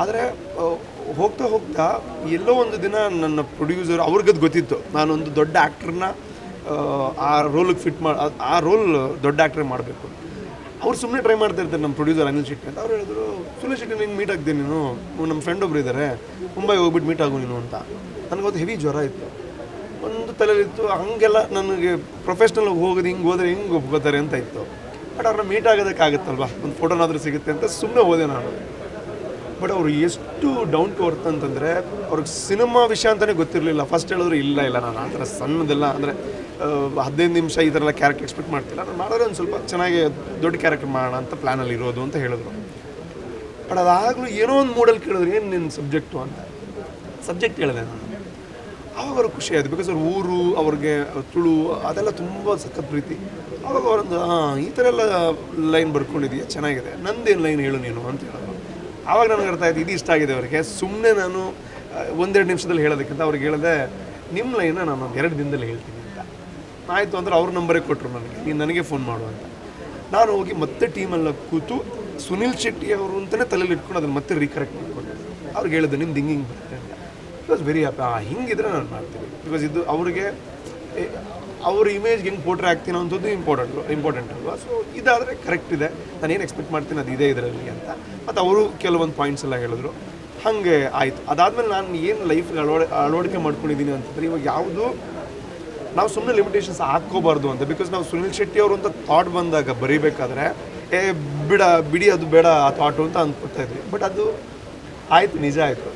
ಆದರೆ ಹೋಗ್ತಾ ಹೋಗ್ತಾ ಎಲ್ಲೋ ಒಂದು ದಿನ ನನ್ನ ಪ್ರೊಡ್ಯೂಸರ್ ಅವ್ರಿಗದು ಗೊತ್ತಿತ್ತು. ನಾನೊಂದು ದೊಡ್ಡ ಆ್ಯಕ್ಟ್ರನ್ನ ಆ ರೋಲಿಗೆ ಫಿಟ್ ಮಾಡಿ ಆ ರೋಲ್ ದೊಡ್ಡ ಆ್ಯಕ್ಟ್ರೇ ಮಾಡಬೇಕು. ಅವ್ರು ಸುಮ್ಮನೆ ಟ್ರೈ ಮಾಡ್ತಾ ಇರ್ತಾರೆ ನಮ್ಮ ಪ್ರೊಡ್ಯೂಸರ್ ಅನಿಲ್ ಶೆಟ್ಟಿ ಅಂತ. ಅವ್ರು ಹೇಳಿದ್ರು, ಸುನಿಲ್ ಶೆಟ್ಟಿ, ನೀನು ಮೀಟ್ ಆಗ್ತೀನಿ ನೀನು? ನಮ್ಮ ಫ್ರೆಂಡ್ ಒಬ್ರು ಇದ್ದಾರೆ ಮುಂಬೈ ಹೋಗ್ಬಿಟ್ಟು ಮೀಟ್ ಆಗು ನೀನು ಅಂತ. ನನಗೊಂದು ಹೆವಿ ಜ್ವರ ಇತ್ತು. ಒಂದು ತಲೆಯಲ್ಲಿತ್ತು ಹಂಗೆಲ್ಲ ನನಗೆ ಪ್ರೊಫೆಷ್ನಲ್ ಹೋಗೋದು ಹಿಂಗೆ ಹೋದರೆ ಹಿಂಗೆ ಒಪ್ಕೋತಾರೆ ಅಂತ ಇತ್ತು. ಬಟ್ ಅವ್ರನ್ನ ಮೀಟ್ ಆಗೋದಕ್ಕಾಗತ್ತಲ್ವ? ಒಂದು ಫೋಟೋನಾದರೂ ಸಿಗುತ್ತೆ ಅಂತ ಸುಮ್ಮನೆ ಹೋದೆ ನಾನು. ಬಟ್ ಅವರು ಎಷ್ಟು ಡೌನ್ ಟು ಅರ್ತ್ ಅಂತಂದರೆ ಅವ್ರಿಗೆ ಸಿನಿಮಾ ವಿಷಯ ಅಂತಲೇ ಗೊತ್ತಿರಲಿಲ್ಲ. ಫಸ್ಟ್ ಹೇಳಿದ್ರು, ಇಲ್ಲ ಇಲ್ಲ, ನಾನು ಆ ಥರ ಸಣ್ಣದೆಲ್ಲ ಅಂದರೆ ಹದಿನೈದು ನಿಮಿಷ ಈ ಥರ ಎಲ್ಲ ಎಕ್ಸ್ಪೆಕ್ಟ್ ಮಾಡ್ತಿಲ್ಲ. ನಾನು ಮಾಡಿದ್ರೆ ಒಂದು ಸ್ವಲ್ಪ ಚೆನ್ನಾಗಿ ದೊಡ್ಡ ಕ್ಯಾರೆಕ್ಟರ್ ಮಾಡೋಣ ಅಂತ ಪ್ಲ್ಯಾನಲ್ಲಿ ಇರೋದು ಅಂತ ಹೇಳಿದ್ರು. ಬಟ್ ಅದಾಗಲೂ ಏನೋ ಒಂದು ಮೂಡಲ್ಲಿ ಕೇಳಿದ್ರು, ಏನು ನಿನ್ನ ಸಬ್ಜೆಕ್ಟು ಅಂತ. ಸಬ್ಜೆಕ್ಟ್ ಹೇಳಿದೆ ನಾನು. ಆವಾಗ ಅವ್ರಿಗೆ ಖುಷಿ ಆಯಿತು. ಬಿಕಾಸ್ ಅವ್ರ ಊರು, ಅವ್ರಿಗೆ ತುಳು, ಅದೆಲ್ಲ ತುಂಬ ಸಖತ್ ಪ್ರೀತಿ. ಆವಾಗ ಅವರೊಂದು ಹಾಂ, ಈ ಥರ ಎಲ್ಲ ಲೈನ್ ಬರ್ಕೊಂಡಿದೆಯಾ? ಚೆನ್ನಾಗಿದೆ. ನಂದೇನು ಲೈನ್ ಹೇಳು ನೀನು? ಅಂತ ಹೇಳಿದ್ರು. ಆವಾಗ ನನಗೆ ಅರ್ಥ ಆಯ್ತು, ಇದು ಇಷ್ಟ ಆಗಿದೆ ಅವರಿಗೆ. ಸುಮ್ಮನೆ ನಾನು ಒಂದೆರಡು ನಿಮಿಷದಲ್ಲಿ ಹೇಳೋದಕ್ಕಿಂತ ಅವ್ರಿಗೆ ಹೇಳಿದೆ, ನಿಮ್ಮ ಲೈನ ನಾನು ಒಂದು ಎರಡು ದಿನದಲ್ಲಿ ಹೇಳ್ತೀನಿ ಅಂತ. ಆಯಿತು ಅಂದ್ರೆ ಅವ್ರ ನಂಬರೇ ಕೊಟ್ಟರು ನನಗೆ. ನೀನು ನನಗೆ ಫೋನ್ ಮಾಡು ಅಂತ. ನಾನು ಹೋಗಿ ಮತ್ತೆ ಟೀಮೆಲ್ಲ ಕೂತು ಸುನಿಲ್ ಶೆಟ್ಟಿ ಅವರು ಅಂತಲೇ ತಲೆಯಲ್ಲಿ ಇಟ್ಕೊಂಡು ಅದನ್ನು ಮತ್ತೆ ರೀಕರೆಕ್ಟ್ ಮಾಡಿಕೊಂಡೆ. ಅವ್ರಿಗೆ ಹೇಳಿದೆ ನಿಮ್ದು ಹಿಂಗೆ ಹಿಂಗೆ ಬರುತ್ತೆ ಅಂತ. ಬಿಕಾಸ್ ವೆರಿ ಹ್ಯಾಪಿ ಹಿಂಗಿದ್ರೆ ನಾನು ಮಾಡ್ತೀನಿ. ಬಿಕಾಸ್ ಇದು ಅವರಿಗೆ ಅವ್ರ ಇಮೇಜ್ ಹೆಂಗೆ ಪೋಟ್ರೆ ಆಗ್ತೀನೋ ಅಂಥದ್ದು ಇಂಪಾರ್ಟೆಂಟ್ ಇಂಪಾರ್ಟೆಂಟ್ ಅಲ್ವಾ? ಸೊ ಇದಾದರೆ ಕರೆಕ್ಟ್ ಇದೆ. ನಾನು ಏನು ಎಕ್ಸ್ಪೆಕ್ಟ್ ಮಾಡ್ತೀನಿ ಅದು ಇದೆ ಇದರಲ್ಲಿ ಅಂತ. ಮತ್ತು ಅವರು ಕೆಲವೊಂದು ಪಾಯಿಂಟ್ಸ್ ಎಲ್ಲ ಹೇಳಿದ್ರು. ಹಾಗೆ ಆಯಿತು. ಅದಾದಮೇಲೆ ನಾನು ಏನು ಲೈಫ್ ಅಳವಡಿ, ಅಳವಡಿಕೆ ಮಾಡ್ಕೊಂಡಿದ್ದೀನಿ ಅಂತಂದರೆ ಇವಾಗ ಯಾವುದು ನಾವು ಸುಮ್ಮನೆ ಲಿಮಿಟೇಷನ್ಸ್ ಹಾಕ್ಕೋಬಾರ್ದು ಅಂತ. ಬಿಕಾಸ್ ನಾವು ಸುನಿಲ್ ಶೆಟ್ಟಿ ಅವರು ಅಂತ ಥಾಟ್ ಬಂದಾಗ ಬರೀಬೇಕಾದ್ರೆ, ಏ, ಬಿಡ, ಬಿಡಿ ಅದು ಬೇಡ ಆ ಥಾಟು ಅಂತ ಅಂದ್ಕೊಳ್ತಾ ಇದ್ವಿ. ಬಟ್ ಅದು ಆಯಿತು, ನಿಜ ಆಯಿತು.